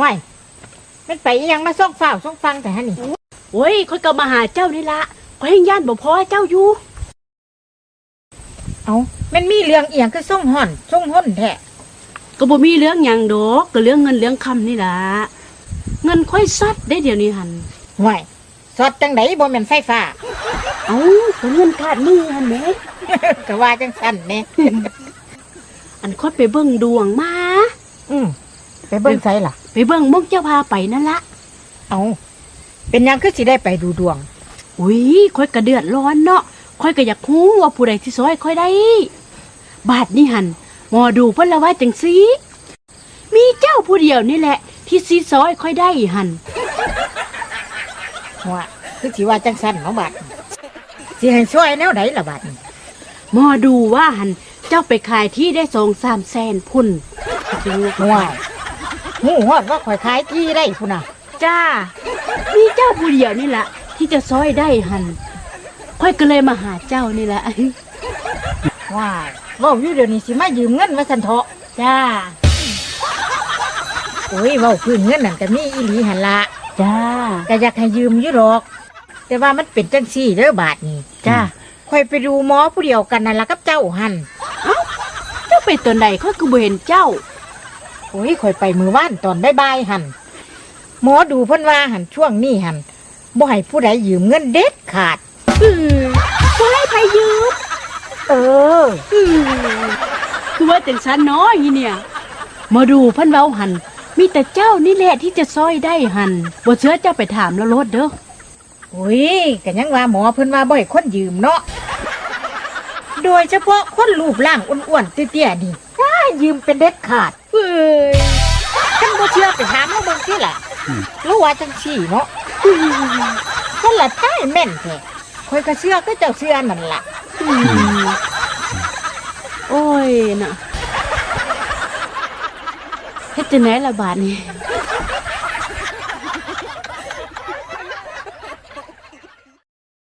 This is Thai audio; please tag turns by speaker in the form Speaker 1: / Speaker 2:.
Speaker 1: ว้ายมันไปอีหยังมาส่งฝ้าวส่งฟังแต่ฮะนี่
Speaker 2: โอ้ยค่อยก็มาหาเจ้านี่ละค่อยยังย่านบ่พอเจ้าอยู่
Speaker 1: เอามันมีเรื่องเอียงคือส่งห่อนส่งห่นแท้
Speaker 2: ก็บ่มีเรื่องหยังดอกก็เรื่องเงินเรื่องคำนี่ล่ะเงินค่อยซัดได้เดี๋ยวนี้หัน
Speaker 1: ว้ายสอดจังไดบ่แม่นไฟฟ้า
Speaker 2: เอ้าก็เงินขาดมือหันแหม
Speaker 1: ก็ว่าจังสั่นแน่
Speaker 2: อันค่อยไปเบิ่งดวงมา
Speaker 1: อืมไปเบิ่งไสล่ะ
Speaker 2: ไปเบิ่งมกเจ้าพาไปนั่นละ
Speaker 1: เอา เป็นหยังคือสิได้ไปดูดวง
Speaker 2: อุ้ยค่อยก็เดือดร้อนเนาะค่อยก็อยากฮู้ว่าผู้ใดที่ซอยค่อยได้ บาทนี่หันหมอดูเพิ่นละว่าจังซี่มีเจ้าผู้เดียวนี่แหละ ที่ซีซอยค่อยได้หัน
Speaker 1: ว่าคือสิว่าจังสั่นเนาะบัดสิให้ช่วยแนวใดล่ะบัดนี้
Speaker 2: หมอดูว่าหันเจ้าไปขายที่ได้สองสามแสนพุ่น
Speaker 1: ว้ายหูฮอดว่าข่อยขายที่ได้พุ่นน่ะ
Speaker 2: จ้า มีเจ้าผู้เดียวนี่แหละที่จะซอยได้หันค่อยก็เลยมาหาเจ้านี่แหละ
Speaker 1: ว้ายเว้าอยู่เดี๋ยวนี้สิมายืมเงินว่าซั่นเถาะ
Speaker 2: จ้า
Speaker 1: โอ้ยเว้าพื้นเงินนั่นก็มีอีหลีหั่นละ
Speaker 2: จ้า
Speaker 1: ก็อยากให้ยืมอยู่หรอก แต่ว่ามันเป็นจังซี่เด้อบาดนี้
Speaker 2: จ้า
Speaker 1: ข่อยไปดูหมอผู้เดียวกันนั่นละกับเจ้าหัน
Speaker 2: เจ้าไปตอนใดค่อยก็บ่เห็นเจ้า
Speaker 1: โอ้ยข่อยไปมือว่านตอนบ่ายๆหันหมอดูเพิ่นว่าหันช่วงนี้หันบ่ให้ผู้ใดยืมเงินเด็ดขาด
Speaker 2: อือบ่ให้ไปยืม
Speaker 1: เออ
Speaker 2: อือคือว่าจังซันน้อยเนี่ยหมาดูเพันเว้าหันมีแต่เจ้านี่แหละที่จะซอยได้หันบ่เชื่อเจ้าไปถามแล้วรถเด้อ
Speaker 1: โอ้ยก็ยังว่าหมอเพิ่นว่าบ่ให้คนยืมเนาะโดยเฉพาะคนรูปร่างอ้วนๆเตี้ยๆนี่ถ้า ยืมเป็นเด็ดขาดเอ้ยฉันบ่เชื่อไปถามแล้วเบิ่งสิล่ะรู้ว่าจังซี่เนาะคนละท้ายแม่นแท้ข่อยก็เชื่อก็เจ้าเชื่อนั่นล่ะ
Speaker 2: อืมโอ้ยน่ะเฮ็ดจังไหนล่ะบาดนี้